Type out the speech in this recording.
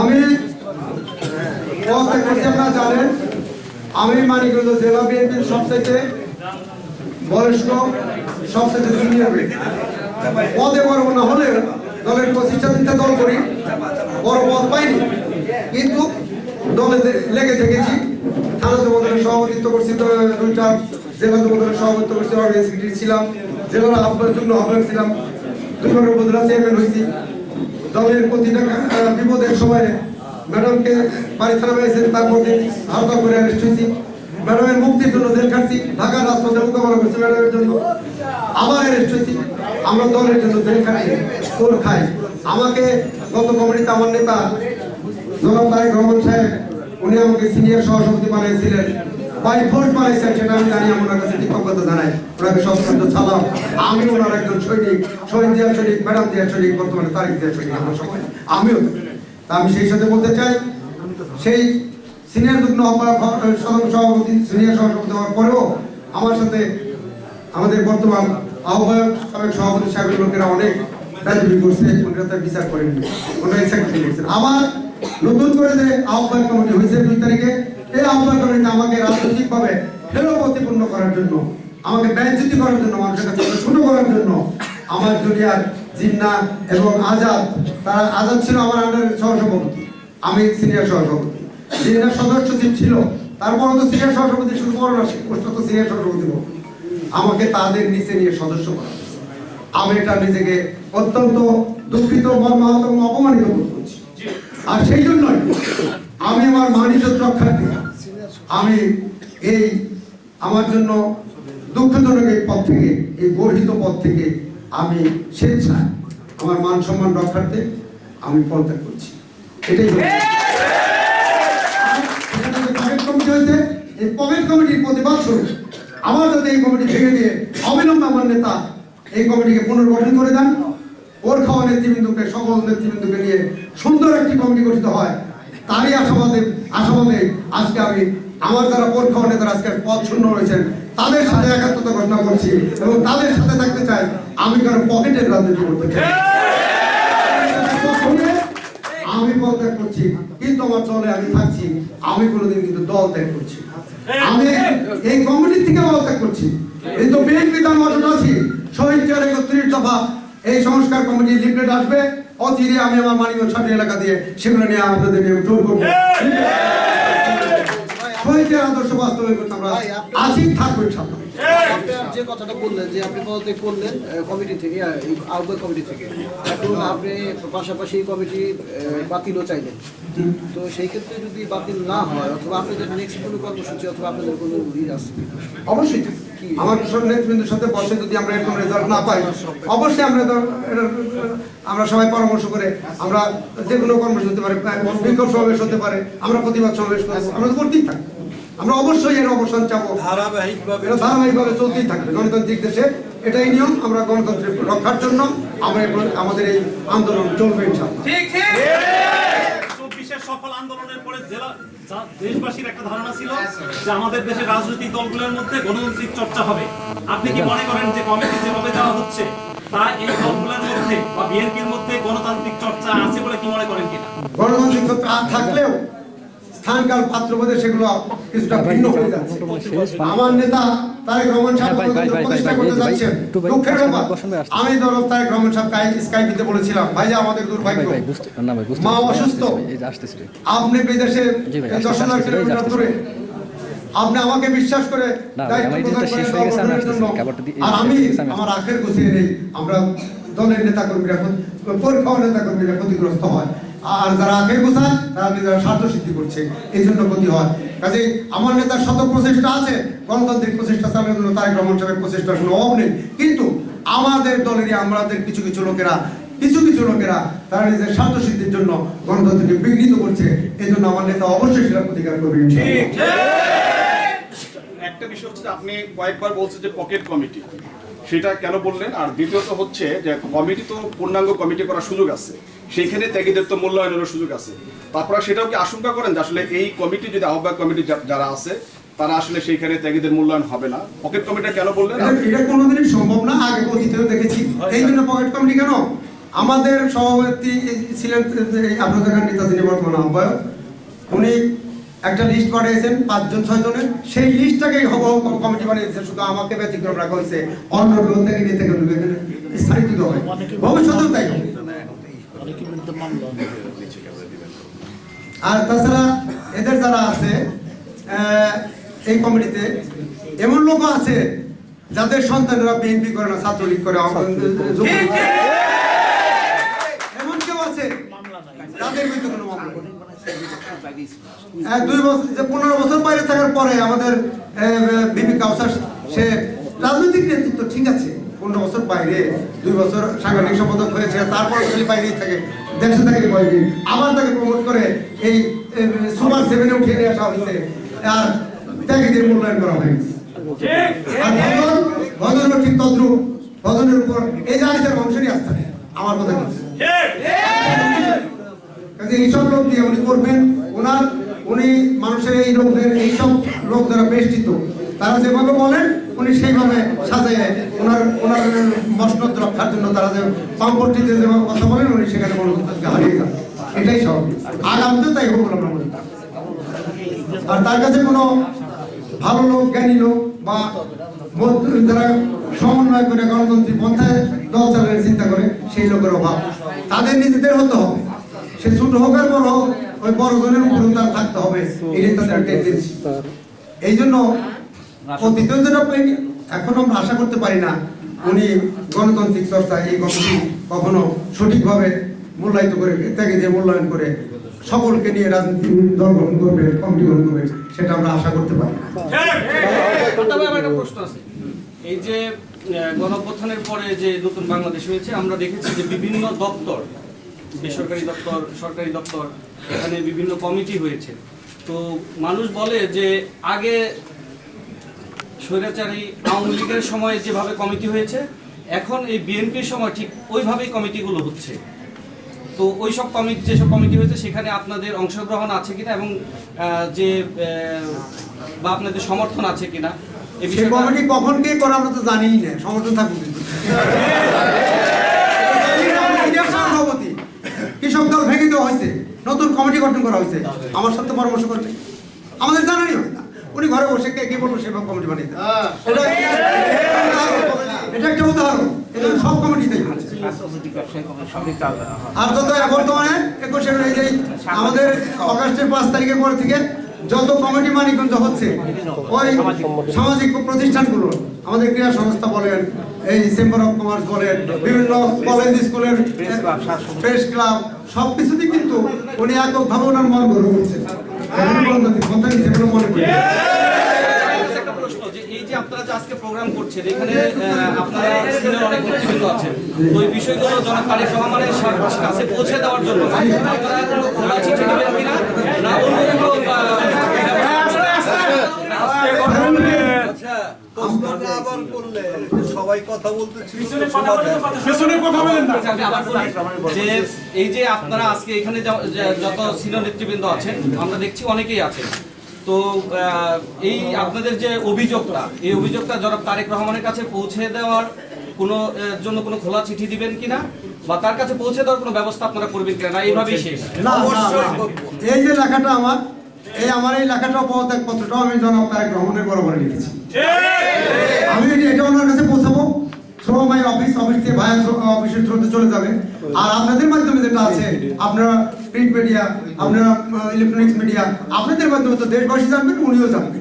আমি আপনারা জানেন, আমি মানিকগঞ্জ জেলা বিএনপির সবচেয়ে বয়স্ক সবচেয়ে সিনিয়র পদে বড় না হলেও দলের প্রতিষ্ঠা দিতে দল করি, বড় পদ পাইনি। কিন্তু দলে লেগে থেকেছি। থানা যুবদলের সভাপতিত্ব করছি দুইটা জেলা যুবদলের সভাপতিত্ব করছি অর্গানাইজ ছিলাম, জেলার আহ্বায়ক যুগ্ম আহ্বায়ক ছিলাম দুইবার উপজেলা চেয়ারম্যান হয়েছি। দলের প্রতিটা বিপদের সময় ম্যাডামকে বাড়ি থানা পেয়েছেন দিন আহত করে অ্যারেস্ট ম্যাডামের মুক্তির জন্য জেল খাটছি, ঢাকা রাজপথে মোকাবেলা করছি ম্যাডামের জন্য। আবার অ্যারেস্ট হয়েছি আমরা দলের জন্য জেল খাটি তোর খাই। আমাকে গত কমিটিতে আমার নেতা জনাব তারেক রহমান সাহেব, উনি আমাকে সিনিয়র সহসভাপতি বানিয়েছিলেন। বাই ফোর্স বানাইছেন সেটা আমি জানি, আমার কাছে ওনাকে সবসময় ছাড়াম আমি ওনার একজন সৈনিক জিয়া সৈনিক, ম্যাডাম জিয়া সৈনিক, বর্তমানে তারিখ জিয়া সৈনিক আমিও। তা আমি সেই সাথে বলতে চাই, সেই সিনিয়র সভাপতি সিনিয়র সভাপতি হওয়ার পরেও আমার সাথে আমাদের বর্তমান আহ্বায়ক, সাবেক সভাপতি সাহেবের লোকেরা অনেক রাজনীতি করছে ওনারা তার বিচার করেননি। ওনারা করছেন আবার নতুন করে যে আহ্বায়ক কমিটি হয়েছে দুই তারিখে, এই আহ্বায়ক কমিটিতে আমাকে রাজনৈতিকভাবে ফেরো প্রতিপন্ন করার জন্য আমাকে ব্যয়চ্যুতি করার জন্য মানুষের কাছে ছোট করার জন্য আমার জুনিয়র জিন্না এবং আজাদ তারা আজাদ ছিল আমার আন্ডারের সহসভাপতি আমি সিনিয়র সহসভাপতি জিন্না সদস্য সচিব ছিল তারপর তো সিনিয়র সহসভাপতি শুধু বড় না পোস্ট তো সিনিয়র সহসভাপতি। আমাকে তাদের নিচে নিয়ে সদস্য করা। আমি এটা নিজেকে অত্যন্ত দুঃখিত মর্মাহত এবং অপমানিত বোধ করছি আর সেই জন্যই আমি আমার মানিজ্য রক্ষার্থে আমি এই আমার জন্য দুঃখজনক এই পদ থেকে এই গর্হিত পদ থেকে আমি স্বেচ্ছায় আমার মান সম্মান রক্ষার্থে আমি পদত্যাগ করছি। এটাই হয়েছে, এই কমিটির এই কমিটি আমার নেতা এই কমিটিকে পুনর্গঠন করে দেন ওর নিয়ে সুন্দর একটি গঠিত হয়। তারই আশাবাদে আশাবাদে আজকে আমি আমার যারা পোর খাওয়া নেতারা আজকে পথ শূন্য রয়েছেন। তাদের সাথে একাত্মতা ঘোষণা করছি এবং তাদের সাথে থাকতে চাই, আমি কারও পকেটের রাজনীতি করতে চাই। আমি পদ ত্যাগ করছি, কিন্তু আমার দলে আমি থাকছি, আমি কোনোদিন কিন্তু দল ত্যাগ করছি। আমি এই কমিটির থেকে দল ত্যাগ করছি। কিন্তু বিএনপি তার মতন আছি, শহীদ একত্রিশ দফা এই সংস্কার কমিটি লিফলেট আসবে। অচিরে আমি আমার মানিকগঞ্জ সাথে এলাকা দিয়ে সেগুলো নিয়ে আপনাদের নিয়ে জোর করব। শহীদ আদর্শ বাস্তবায়ন করতে আমরা আছি থাকব ইনশাল্লাহ যে কথাটা বললেন যে আপনি পদত্যাগ করলেন কমিটি থেকে আহ্বায়ক কমিটি থেকে এখন আপনি পাশাপাশি কমিটি বাতিলও চাইলেন। তো সেই ক্ষেত্রে যদি বাতিল না হয় অথবা আপনাদের নেক্সট কোনো কর্মসূচি অথবা আপনাদের কোনো ই আছে অবশ্যই। আমার সব নেতৃবৃন্দের সাথে বসে যদি আমরা এরকম রেজাল্ট না পাই অবশ্যই আমরা আমরা সবাই পরামর্শ করে আমরা যে কোনো কর্মসূচি হতে পারে বিক্ষোভ সমাবেশ হতে পারে আমরা প্রতিবাদ সমাবেশ করব আমরা তো করতেই থাকব। আমরা অবশ্যই এর অবসান চাবো। ধারাবাহিকভাবে ধারাবাহিকভাবে চলতেই থাকবে গণতান্ত্রিক দেশে এটাই নিয়ম আমরা গণতন্ত্রের রক্ষার জন্য আমরা আমাদের এই আন্দোলন চলবে ইনশাআল্লাহ। চব্বিশের সফল আন্দোলনের পরে জেলা দেশবাসীর একটা ধারণা ছিল যে আমাদের দেশের রাজনৈতিক দলগুলোর মধ্যে গণতান্ত্রিক চর্চা হবে। আপনি কি মনে করেন যে কমিটি যেভাবে দেওয়া হচ্ছে তা এই দলগুলোর মধ্যে বা বিএনপির মধ্যে গণতান্ত্রিক চর্চা আছে বলে কি মনে করেন কিনা? গণতান্ত্রিক চর্চা থাকলেও স্থানকাল পাত্রপদে সেগুলো কিছুটা ভিন্ন হয়ে যাচ্ছে। আমার নেতা তারেক রহমান সাহেব হ্যাঁ, প্রতিষ্ঠা করতে যাচ্ছেন? দুঃখের ব্যাপার। আমি ধরো তারেক রহমান সাহেব স্কাইপিতে বলেছিলাম ভাই আমাদের দুর্ভাগ্য মা অসুস্থ। আপনি বিদেশে দশ হাজার কিলোমিটার দূরে। আপনি আমাকে বিশ্বাস করে। আর আমি আমার আখের গুছিয়ে নেই। আমরা দলের নেতা কর্মীরা পরীক্ষা নেতা কর্মীরা ক্ষতিগ্রস্ত হয়। আর যারা আখের গোছায়, তারা নিজেরা স্বার্থ সিদ্ধি করছে। এই জন্য ক্ষতি হয়। কাজে আমার নেতার শত প্রচেষ্টা আছে, গণতান্ত্রিক প্রচেষ্টা চালানোর জন্য তারেক রহমান সাহেবের প্রচেষ্টার কোনো অভাব নেই। কিন্তু আমাদের দলেরই, আমাদের কিছু কিছু লোকেরা, কিছু কিছু লোকেরা, তারা নিজের স্বার্থ সিদ্ধির জন্য গণতন্ত্রকে বিঘ্নিত করছে। এই জন্য আমার নেতা অবশ্যই সেটা প্রতিকার করবে একটা বিষয় হচ্ছে আপনি কয়েকবার বলছেন যে পকেট কমিটি। সেটা কেন বললেন? আর দ্বিতীয়ত হচ্ছে যে কমিটি তো পূর্ণাঙ্গ কমিটি করার সুযোগ আছে। সেইখানে ত্যাগীদের তো মূল্যায়নেরও সুযোগ আছে। তারপরে সেটাও কি আশঙ্কা করেন যে আসলে এই কমিটি যদি আহ্বায়ক কমিটি যারা আছে তারা আসলে সেইখানে ত্যাগীদের মূল্যায়ন হবে না? পকেট কমিটিটা কেন বললেন? এটা কোনোদিনই সম্ভব না আগে অতীতেও দেখেছি। এই জন্য পকেট কমিটি কেন? আমাদের সভাপতি ছিলেন আপনাদের এখানে নেতা যিনি বর্তমান আহ্বায়ক উনি একটা লিস্ট পাঠিয়েছেন পাঁচজন ছয়জনের। সেই লিস্টটাকে হব কমিটি বানিয়েছে শুধু আমাকে ব্যতিক্রম রাখা হয়েছে অন্য লোক থেকে নিতে গেলে এখানে স্থায়িত্ব হয়। ভবিষ্যতেও তাই হবে। আর তাছাড়া এদের যারা আছে এই কমিটিতে এমন লোক আছে যাদের সন্তানরা বিএনপি করে না ছাত্রলীগ করে লীগ, করে। এমন কেউ আছে তাদের বিরুদ্ধে কোনো মামলা দুই বছর যে পনেরো বছর বাইরে থাকার পরে আমাদের বিপি কাউসার সে রাজনৈতিক নেতৃত্ব ঠিক আছে পনেরো বছর বাইরে, দুই বছর সাংগঠনিক সম্পাদক হয়েছে, তারপর খালি বাইরেই থাকে। দেশে থাকে কয়েকদিন। আবার তাকে প্রমোট করে এই সুপার সেভেনে উঠিয়ে নিয়ে আসা হয়েছে। আর ত্যাগীদের মূল্যায়ন করা হয়েছে আর ভজন ভজনও ঠিক তদ্রুপ। ভজনের উপর এই মানুষেরই আস্থা নেই। আমার কথা কি? কাজে এইসব লোক দিয়ে উনি করবেন, ওনার, উনি মানুষের এই লোকদের এইসব লোক যারা বেষ্টিত, তারা যেভাবে বলেন উনি সেইভাবে সাজায় ওনার ওনার মসনদ রক্ষার জন্য তারা যে পাম্পটিতে যেভাবে কথা বলেন, উনি সেখানে মনোযোগকে হারিয়ে যান। এটাই স্বাভাবিক। আগামীতেও তাই হোক আর তার কাছে কোনো ভালো লোক, জ্ঞানী লোক বা যারা সমন্বয় করে গণতন্ত্রী পন্থায় দল চালানোর চিন্তা করে, সেই লোকের অভাব। তাদের নিজেদের হতে হবে। সে ছোট হোক আর বড় হোক, ওই বড় জনের উপরে তার থাকতে হবে। এটাই তাদের টেন্ডেন্সি এই জন্য যেটা পাইনি এখন আমরা আশা করতে পারি না উনি গণতান্ত্রিক চর্চা এই কমিটি কখনো সঠিকভাবে মূল্যায়িত করে ত্যাগে দিয়ে মূল্যায়ন করে সকলকে নিয়ে রাজনীতি দল গ্রহণ করবে কমিটি গ্রহণ করবে সেটা আমরা আশা করতে পারি না। তবে আমার একটা প্রশ্ন আছে। এই যে গণঅভ্যুত্থানের পরে যে নতুন বাংলাদেশ হয়েছে আমরা দেখেছি যে বিভিন্ন দপ্তর বেসরকারি দপ্তর সরকারি দপ্তর এখানে বিভিন্ন কমিটি হয়েছে। তো মানুষ বলে যে আগে স্বৈরাচারী আওয়ামী লীগের সময় যেভাবে কমিটি হয়েছে এখন এই বিএনপির সময় ঠিক ওইভাবেই কমিটিগুলো হচ্ছে। তো ওই সব কমিটি যেসব কমিটি হয়েছে সেখানে আপনাদের অংশগ্রহণ আছে কিনা এবং যে বা আপনাদের সমর্থন আছে কিনা সেই কমিটি কখন কে করে আমরা তো জানিই না সমর্থন থাকুক। সভাপতি কৃষক দল ভেঙে দেওয়া হয়েছে নতুন কমিটি গঠন করা হয়েছে। আমার সাথে পরামর্শ করবে। আমাদের জানানি হয় উনি ঘরে বসে কে কি বলব সেভাবে কমিটি বানিয়ে এটা এটা একটা উদাহরণ। এটা সব কমিটিতেই হচ্ছে আর যত বর্তমানে একুশে আমাদের অগাস্টের পাঁচ তারিখের পর থেকে যত কমিটি মানিকগঞ্জ হচ্ছে ওই সামাজিক প্রতিষ্ঠানগুলো আমাদের ক্রীড়া সংস্থা বলেন এই চেম্বার অফ কমার্স বলেন বিভিন্ন কলেজ স্কুলের প্রেস ক্লাব সব কিছুতেই কিন্তু উনি এককভাবে ওনার মন গড়ে করছেন মনে আপনারা যে আজকে প্রোগ্রাম করছেন এখানে আপনারা সিনিয়র অনেক নেতৃবৃন্দ আছেন এই বিষয়গুলো জনাব তারেক রহমানের কাছে পৌঁছে দেওয়ার জন্য আপনারা কোনো খোলা চিঠি দেবেন কিনা না অন্য কোনো সবাই কথা বলতেছিল যে এই যে আপনারা আজকে এখানে যত সিনিয়র নেতৃবৃন্দ আছেন আমরা দেখছি অনেকেই আছেন। তো এই আপনাদের যে অভিযোগটা এই অভিযোগটা জনাব তারেক রহমানের কাছে পৌঁছে দেওয়ার কোনো জন্য কোনো খোলা চিঠি দিবেন কিনা? বা তার কাছে পৌঁছে দেওয়ার কোনো ব্যবস্থা আপনারা করবেন কিনা? না এইভাবেই শেষ। এই যে লেখাটা আমার এই আমার এই লেখাটা পদত্যাগ পত্রটাও আমি জনাব তারেক রহমানের বরাবর লিখেছি। আমি এটা- এটা ওনার কাছে থ্রো মাই অফিস অফিস থেকে ভায়া অফিসের থ্রোতে চলে যাবে। আর আপনাদের মাধ্যমে যেটা আছে, আপনারা প্রিন্ট মিডিয়া আপনারা ইলেকট্রনিক্স মিডিয়া আপনাদের মাধ্যমে তো দেশবাসী জানবেন, উনিও জানবেন।